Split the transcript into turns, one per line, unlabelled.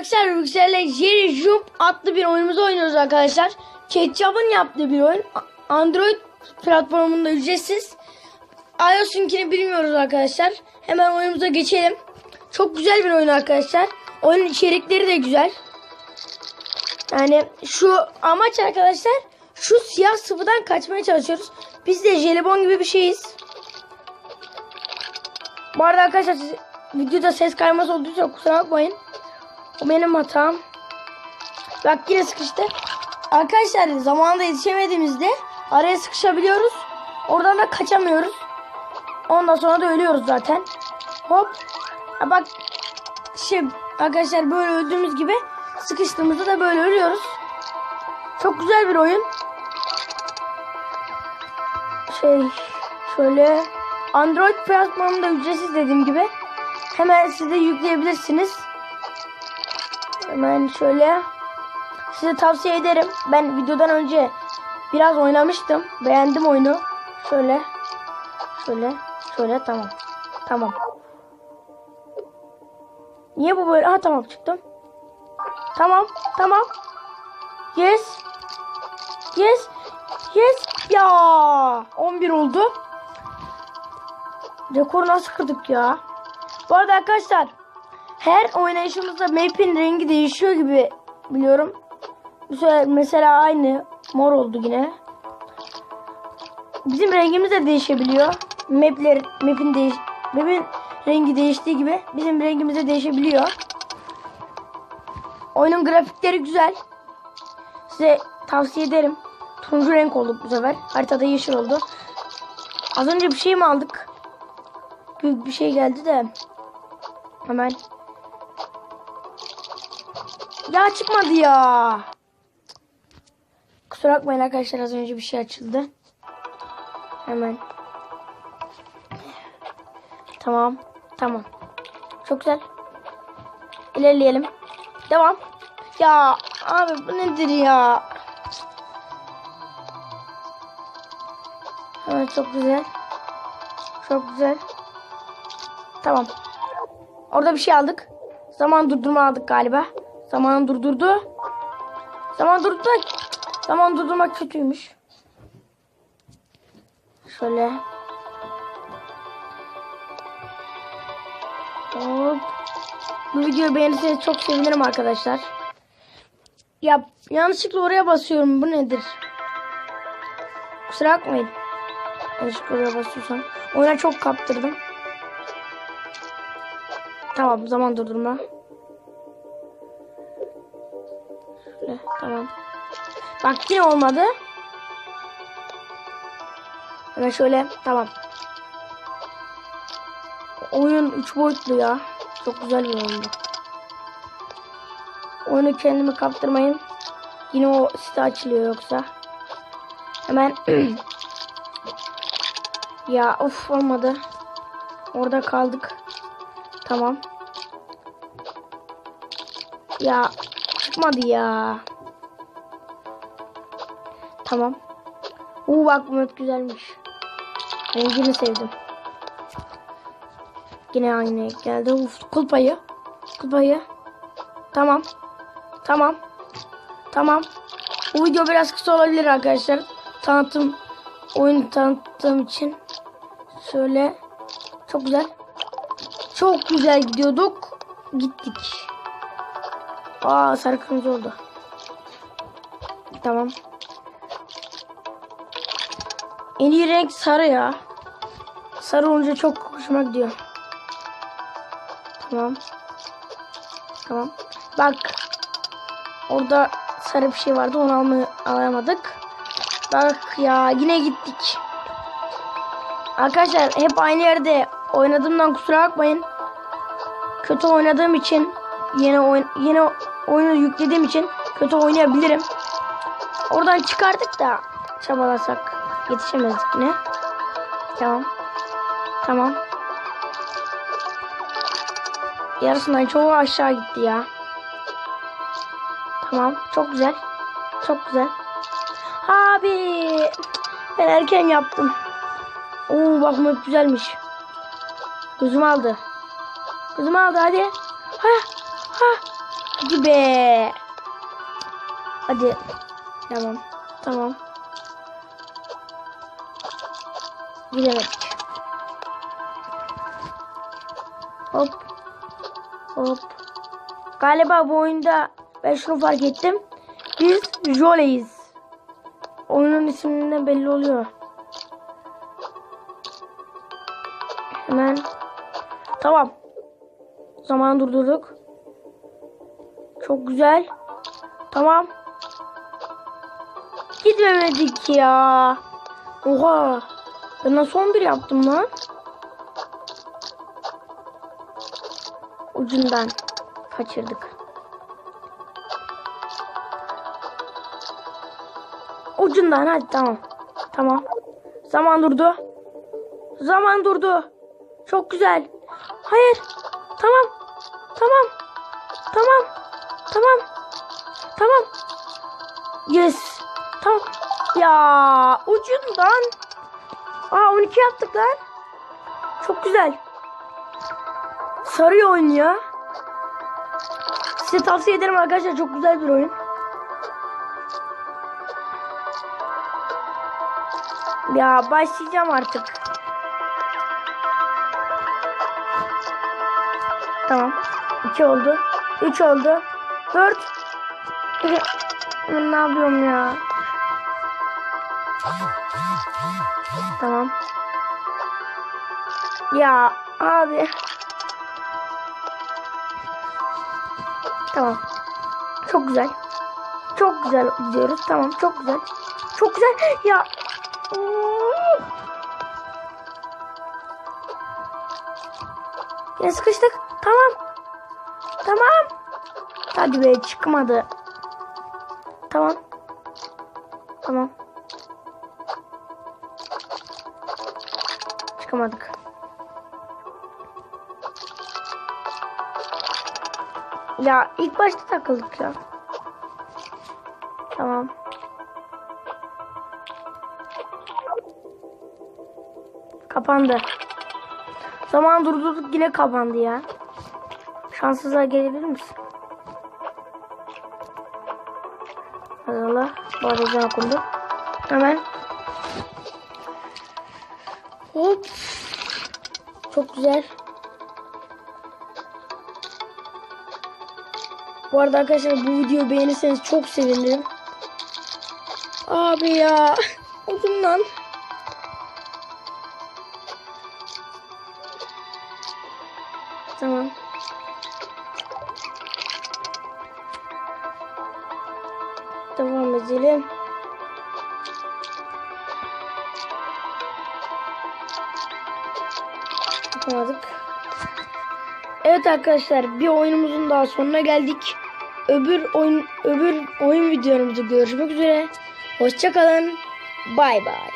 arkadaşlar Yüksel'le Jerry Jump adlı bir oyunumuzu oynuyoruz arkadaşlar. Ketchup'ın yaptığı bir oyun. Android platformunda ücretsiz. iOS'unkini bilmiyoruz arkadaşlar. Hemen oyunumuza geçelim. Çok güzel bir oyun arkadaşlar. Oyunun içerikleri de güzel. Yani şu amaç arkadaşlar şu siyah sıvıdan kaçmaya çalışıyoruz. Biz de jelibon gibi bir şeyiz. Bu arada arkadaşlar videoda ses kayması olduysa kusura bakmayın. O benim hatam. Bak yine sıkıştı. Arkadaşlar zamanında yetişemediğimizde araya sıkışabiliyoruz. Oradan da kaçamıyoruz. Ondan sonra da ölüyoruz zaten. Hop. Ha bak. Şey arkadaşlar böyle öldüğümüz gibi sıkıştığımızda da böyle ölüyoruz. Çok güzel bir oyun. Şey şöyle Android platformunda ücretsiz dediğim gibi. Hemen siz de yükleyebilirsiniz. Hemen şöyle size tavsiye ederim. Ben videodan önce biraz oynamıştım. Beğendim oyunu. Şöyle şöyle şöyle tamam. Tamam. Niye bu böyle? Ha tamam çıktım. Tamam. Tamam. Yes. Yes. Yes. Ya 11 oldu. Rekoru nasıl kırdık ya? Bu arada arkadaşlar her oynayışımızda map'in rengi değişiyor gibi biliyorum. Mesela aynı mor oldu yine. Bizim rengimiz de değişebiliyor. Map'ler map'in değiş map'in rengi değiştiği gibi bizim rengimiz de değişebiliyor. Oyunun grafikleri güzel. Size tavsiye ederim. Turuncu renk oldu bu sefer. Haritada yeşil oldu. Az önce bir şey mi aldık? Büyük bir şey geldi de. Hemen. Ya çıkmadı ya. Kusura bakmayın arkadaşlar az önce bir şey açıldı. Hemen. Tamam. Tamam. Çok güzel. İlerleyelim. Devam. Ya abi bu nedir ya? Evet çok güzel. Çok güzel. Tamam. Orada bir şey aldık. Zaman durdurma aldık galiba. Zaman durdurdu. Zaman durdurdu. Zaman durdurmak kötüymüş. Şöyle. Hop. Bu videoyu beğenirseniz çok sevinirim arkadaşlar. Ya yanlışlıkla oraya basıyorum. Bu nedir? Kusura bakmayın. Yanlışlıkla oraya basıyorsam. Oyuna çok kaptırdım. Tamam zaman durdurma. Şöyle tamam. Bak yine olmadı. Hemen şöyle tamam. Oyun 3 boyutlu ya. Çok güzel bir oyundu. Oyunu kendime kaptırmayın. Yine o site açılıyor yoksa. Hemen ya of olmadı. Orada kaldık. Tamam. Ya çıkmadı ya. Tamam. Uuu bak bu map güzelmiş. Rengini sevdim. Yine aynı geldi. Uf, kul payı. Kul payı. Tamam. Tamam. Tamam. Bu video biraz kısa olabilir arkadaşlar. Tanıtım oyunu tanıttığım için. Şöyle. Çok güzel. Çok güzel gidiyorduk. Gittik. Aa sarı kırmızı oldu. Tamam. En iyi renk sarı ya. Sarı olunca çok hoşuma gidiyor. Tamam. Tamam. Bak. Orada sarı bir şey vardı. Onu almayı alamadık. Bak ya yine gittik. Arkadaşlar hep aynı yerde oynadığımdan kusura bakmayın. Kötü oynadığım için yeni oyun yeni oyunu yüklediğim için kötü oynayabilirim. Oradan çıkardık da çabalasak yetişemezdik yine. Tamam. Tamam. Yarısından çoğu aşağı gitti ya. Tamam. Çok güzel. Çok güzel. Abi. Ben erken yaptım. Oo bak bu güzelmiş. Gözüm aldı. Gözüm aldı hadi. Ha ha Be. Hadi. Tamam. Tamam. Gidemedik. Hop. Hop. Galiba bu oyunda ben şunu fark ettim. Biz Jole'yiz. Oyunun isminden belli oluyor. Hemen. Tamam. Zaman durdurduk. Çok güzel. Tamam. Gitmemedik ya. Oha. Ben nasıl 11 yaptım lan? Ucundan kaçırdık. Ucundan hadi tamam. Tamam. Zaman durdu. Zaman durdu. Çok güzel. Hayır. Tamam. Tamam. Tamam. Tamam. Tamam. Yes. Tamam. Ya ucundan. Aa 12 yaptık lan. Çok güzel. Sarıyor oyun ya. Size tavsiye ederim arkadaşlar. Çok güzel bir oyun. Ya başlayacağım artık. Tamam. 2 oldu. 3 oldu. 4. ne yapıyorum ya? Tamam. Ya abi. Tamam. Çok güzel. Çok güzel gidiyoruz. Tamam çok güzel. Çok güzel. Ya. Yine sıkıştık. Tamam. Tamam. Hadi be çıkmadı. Tamam. Tamam. Çıkamadık. Ya ilk başta takıldık ya. Tamam. Kapandı. Zaman durdurduk yine kapandı ya. Şanssızlığa gelebilir misin? Arada ezan okundu. Hemen. Hop. Çok güzel. Bu arada arkadaşlar bu videoyu beğenirseniz çok sevinirim. Abi ya. Ucundan. Tamam. Yapamadık. Evet arkadaşlar bir oyunumuzun daha sonuna geldik. Öbür oyun öbür oyun videomuzda görüşmek üzere. Hoşçakalın. Bay bay.